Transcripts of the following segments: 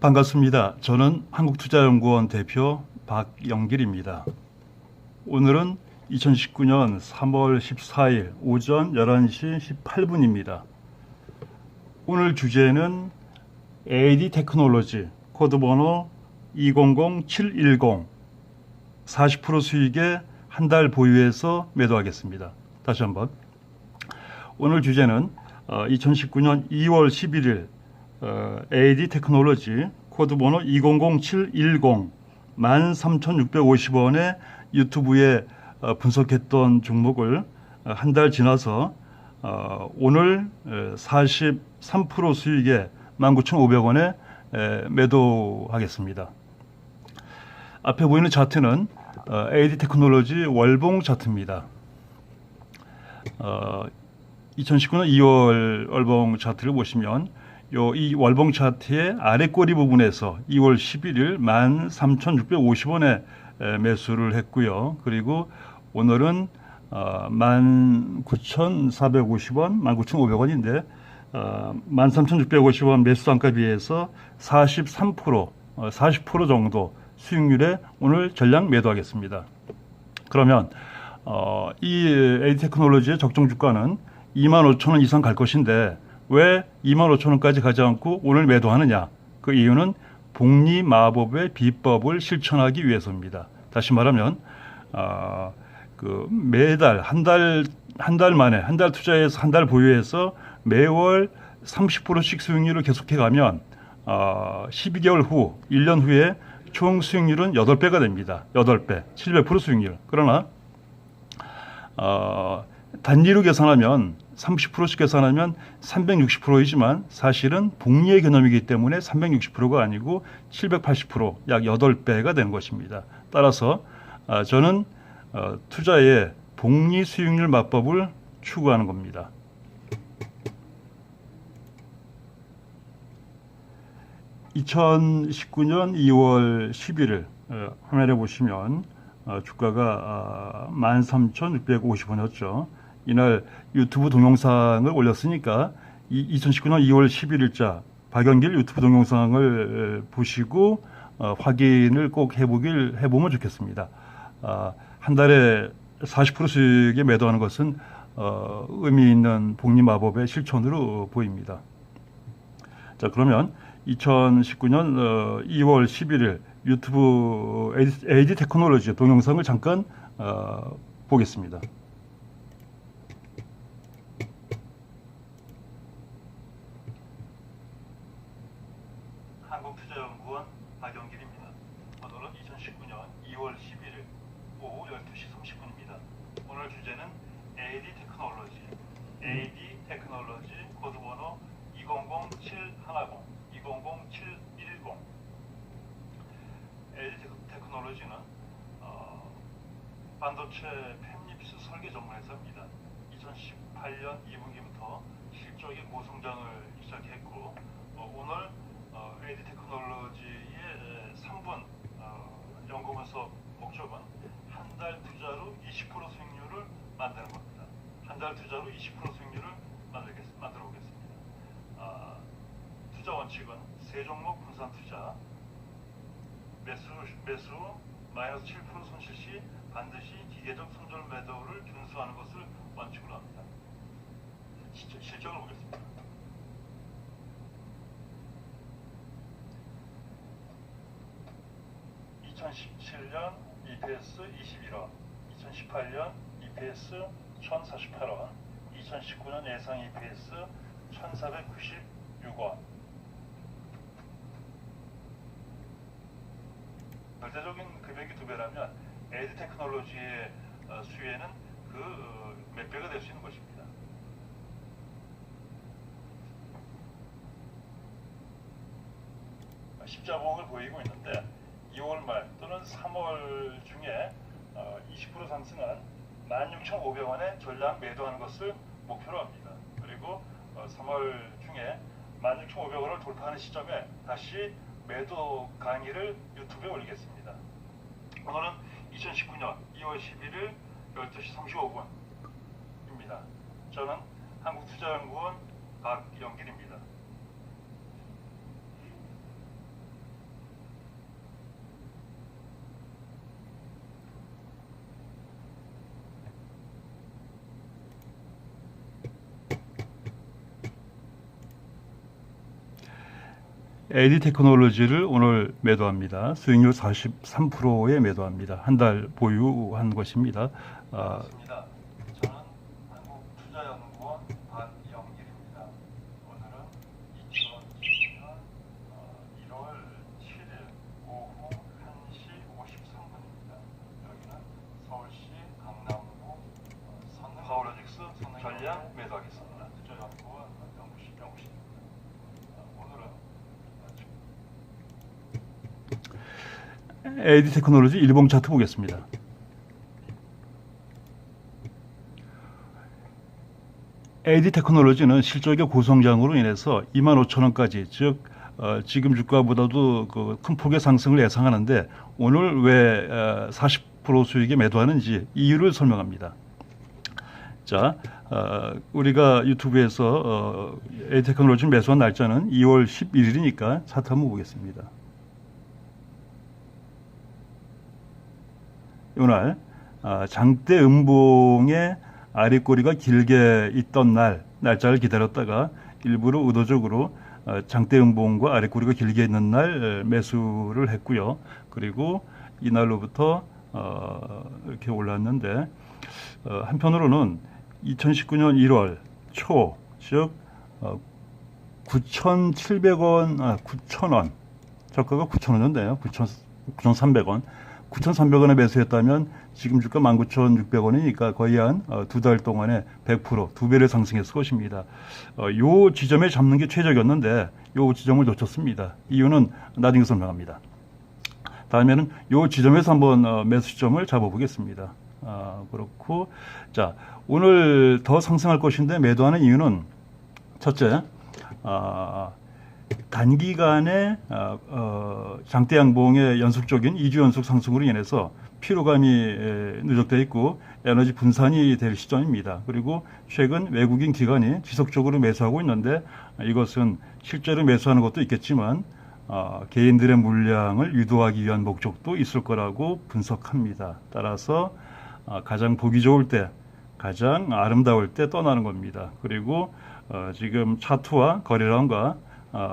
반갑습니다. 저는 한국투자연구원 대표 박영길입니다. 오늘은 2019년 3월 14일 오전 11시 18분입니다. 오늘 주제는 AD 테크놀로지 코드번호 200710 40% 수익에 한 달 보유해서 매도하겠습니다. 다시 한번 오늘 주제는 2019년 2월 11일 AD 테크놀로지 코드 번호 200710 13,650원에 유튜브에 어, 분석했던 종목을 한달 지나서 어, 오늘 43% 수익에 19,500원에 매도하겠습니다. 앞에 보이는 차트는 AD 어, 테크놀로지 월봉 차트입니다. 2019년 2월 월봉 차트를 보시면 요 이 월봉 차트의 아래 꼬리 부분에서 2월 11일 13,650원에 매수를 했고요. 그리고 오늘은 어, 19,450원, 19,500원인데 어, 13,650원 매수 단가 비해서 43%, 어, 40% 정도 수익률에 오늘 전량 매도하겠습니다. 그러면 어, 이 에이 테크놀로지의 적정 주가는 25,000원 이상 갈 것인데 왜 25,000원까지 가지 않고 오늘 매도하느냐? 그 이유는 복리 마법의 비법을 실천하기 위해서입니다. 다시 말하면 어, 그 매달 한 달 한 달 만에 한 달 투자해서 한 달 보유해서 매월 30%씩 수익률을 계속해 가면 어, 12개월 후 1년 후에 총 수익률은 8배가 됩니다. 8배, 700% 수익률. 그러나 어, 단위로 계산하면 30%씩 계산하면 360%이지만 사실은 복리의 개념이기 때문에 360%가 아니고 780%약 8배가 되는 것입니다. 따라서 어, 저는 어, 투자의 복리 수익률 맞법을 추구하는 겁니다. (2019년 2월 11일) 어, 화면에 보시면 어, 주가가 13,650원이었죠. 이날 유튜브 동영상을 올렸으니까 2019년 2월 11일자 박영길 유튜브 동영상을 보시고 어, 확인을 꼭 해보길 해보면 좋겠습니다. 아, 한 달에 40% 수익에 매도하는 것은 어, 의미 있는 복리 마법의 실천으로 보입니다. 자 그러면 2019년 어, 2월 11일 유튜브 에이지 테크놀로지 동영상을 잠깐 어, 보겠습니다. 한국투자연구원 박영길입니다. 오늘은 2019년 2월 11일 오후 12시 30분입니다. 오늘 주제는 AD 테크놀로지, AD 테크놀로지 코드번호 200710, 200710. AD 테크놀로지는 어, 반도체 팹립스 설계 전문 회사입니다. 2018년 2분기부터 실적의 고성장을 시작했고 어, 오늘 어, AD 테크놀로지의 3분 어, 연구분석 목적은 한 달 투자로 20% 수익률을 만드는 겁니다. 한 달 투자로 20% 수익률을 만들겠, 만들어 보겠습니다. 아, 투자 원칙은 세 종목 분산 투자, 매수, 매수 마이너스 7% 손실 시 반드시 기계적 손절 매도를 준수하는 것을 원칙으로 합니다. 실, 실적을 보겠습니다. 2017년 EPS 21원, 2018년 EPS 1048원, 2019년 예상 EPS 1496원. 절대적인 금액이 두 배라면 에드 테크놀로지의 어, 수혜는 그 몇 배가 될 수 있는 것입니다. 십자봉을 보이고 있는데 2월 말 또는 3월 중에 20% 어, 상승한 16,500원에 전량 매도하는 것을 목표로 합니다. 그리고 3월 어, 중에 16,500원을 돌파하는 시점에 다시 매도 강의를 유튜브에 올리겠습니다. 오늘은 2019년 2월 11일 12시 35분입니다. 저는 한국투자연구원 박영길입니다. AD 테크놀로지를 오늘 매도합니다. 수익률 43%에 매도합니다. 한 달 보유한 것입니다. 아, 반갑습니다. 저는 한국투자연구원 반영길입니다. 오늘은 2020년 1월 7일 오후 1시 53분입니다. 여기는 서울시 강남구 어, 선릉 파워로직스 전략 매도하겠습니다. 투자연구원 연구실 연구실입니다. 어, 오늘은 AD 테크놀로지 일봉 차트 보겠습니다. AD 테크놀로지는 실적의 고성장으로 인해서 2만 5천 원까지 즉 어, 지금 주가보다도 그 큰 폭의 상승을 예상하는데 오늘 왜 어, 40% 수익에 매도하는지 이유를 설명합니다. 자, 어, 우리가 유튜브에서 어, 테크놀로지 매수한 날짜는 2월 11일이니까 차트 한번 보겠습니다. 이날 아, 장대 음봉의 아랫꼬리가 길게 있던 날 날짜를 기다렸다가 일부러 의도적으로 어, 장대 음봉과 아랫꼬리가 길게 있는 날 에, 매수를 했고요. 그리고 이날로부터 어, 이렇게 올랐는데 어, 한편으로는 2019년 1월 초, 즉 어, 9,700원, 아, 9,000원, 저가가 9,000원인데요. 9,300원. 9,300원에 매수했다면 지금 주가 19,600원이니까 거의 한 두 달 동안에 100%, 두 배를 상승했을 것입니다. 어, 요 지점에 잡는 게 최적이었는데 요 지점을 놓쳤습니다. 이유는 나중에 설명합니다. 다음에는 요 지점에서 한번 어, 매수 시점을 잡아보겠습니다. 아, 그렇고 자 오늘 더 상승할 것인데 매도하는 이유는 첫째 아, 단기간에 아, 어, 장대 양봉의 연속적인 2주 연속 상승으로 인해서 피로감이 에, 누적돼 있고 에너지 분산이 될 시점입니다. 그리고 최근 외국인 기관이 지속적으로 매수하고 있는데 이것은 실제로 매수하는 것도 있겠지만 어, 개인들의 물량을 유도하기 위한 목적도 있을 거라고 분석합니다. 따라서 어, 가장 보기 좋을 때, 가장 아름다울 때 떠나는 겁니다. 그리고 어, 지금 차트와 거래량과 어,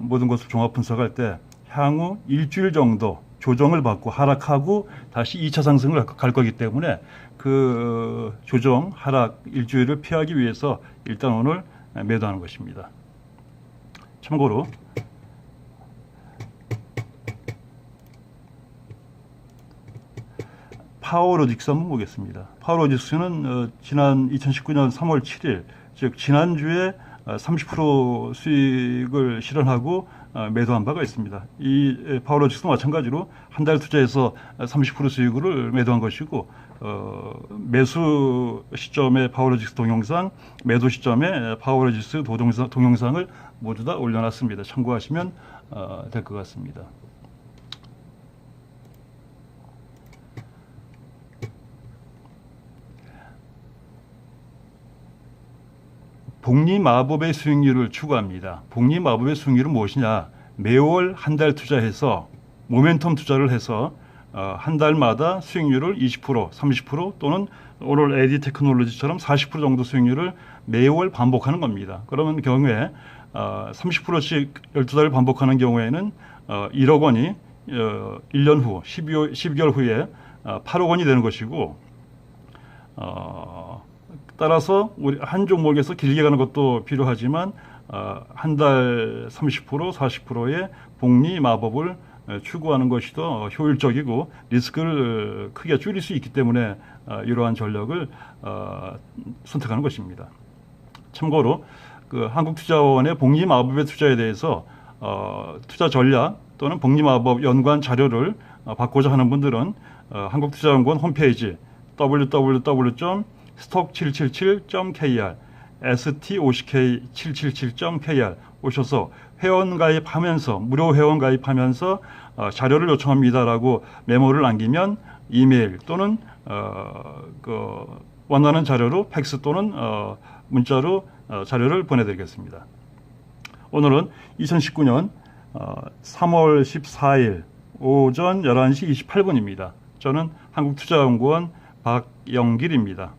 모든 것을 종합 분석할 때 향후 일주일 정도 조정을 받고 하락하고 다시 2차 상승을 갈 거기 때문에 그 조정 하락 일주일을 피하기 위해서 일단 오늘 매도하는 것입니다. 참고로 파워로직스 한번 보겠습니다. 파워로직스는 어, 지난 2019년 3월 7일, 즉 지난주에 어, 30% 수익을 실현하고 어, 매도한 바가 있습니다. 이 에, 파워로직스도 마찬가지로 한 달 투자해서 30% 수익을 매도한 것이고 어, 매수 시점의 파워로직스 동영상, 매도 시점의 파워로직스 동영상, 동영상을 모두 다 올려놨습니다. 참고하시면 어, 될것 같습니다. 복리 마법의 수익률을 추구합니다. 복리 마법의 수익률은 무엇이냐? 매월 한 달 투자해서 모멘텀 투자를 해서 어, 한 달마다 수익률을 20%, 30% 또는 오늘 에디 테크놀로지처럼 40% 정도 수익률을 매월 반복하는 겁니다. 그러면 경우에 어, 30%씩 12달을 반복하는 경우에는 어, 1억 원이 어, 1년 후, 12월, 12개월 후에 어, 8억 원이 되는 것이고 어, 따라서 우리 한 종목에서 길게 가는 것도 필요하지만 어, 한달 30% 40%의 복리 마법을 에, 추구하는 것이 더 효율적이고 리스크를 크게 줄일 수 있기 때문에 어, 이러한 전략을 어, 선택하는 것입니다. 참고로 그 한국투자원의 복리 마법의 투자에 대해서 어, 투자 전략 또는 복리 마법 연관 자료를 어, 받고자 하는 분들은 어, 한국투자연구원 홈페이지 www.stock777.kr st50k777.kr 오셔서 회원 가입하면서 무료 회원 가입하면서 어, 자료를 요청합니다라고 메모를 남기면 이메일 또는 어, 그 원하는 자료로 팩스 또는 어, 문자로 어, 자료를 보내드리겠습니다. 오늘은 2019년 어, 3월 14일 오전 11시 28분입니다. 저는 한국투자연구원 박영길입니다.